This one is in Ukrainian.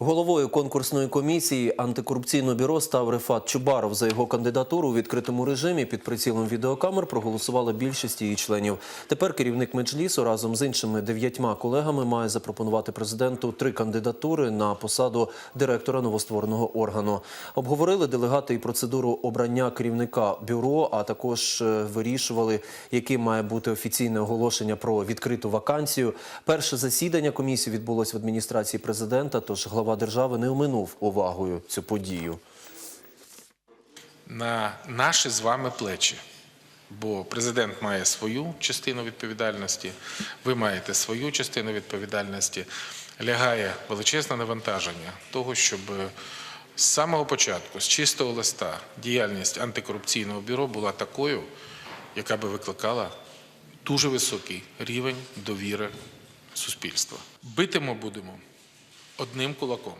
Головою конкурсної комісії антикорупційного бюро став Рефат Чубаров. За його кандидатуру у відкритому режимі під прицілом відеокамер проголосувала більшість її членів. Тепер керівник меджлісу разом з іншими дев'ятьма колегами має запропонувати президенту три кандидатури на посаду директора новоствореного органу. Обговорили делегати і процедуру обрання керівника бюро, а також е, вирішували, яким має бути офіційне оголошення про відкриту вакансію. Перше засідання комісії відбулось в адміністрації президента. Тож глава держави не оминув увагою цю подію. на наші з вами плечі. Бо президент має свою частину відповідальності, ви маєте свою частину відповідальності. Лягає величезне навантаження того, щоб з самого початку, з чистого листа, діяльність антикорупційного бюро була такою, яка би викликала дуже високий рівень довіри суспільства. Битимо будемо одним кулаком.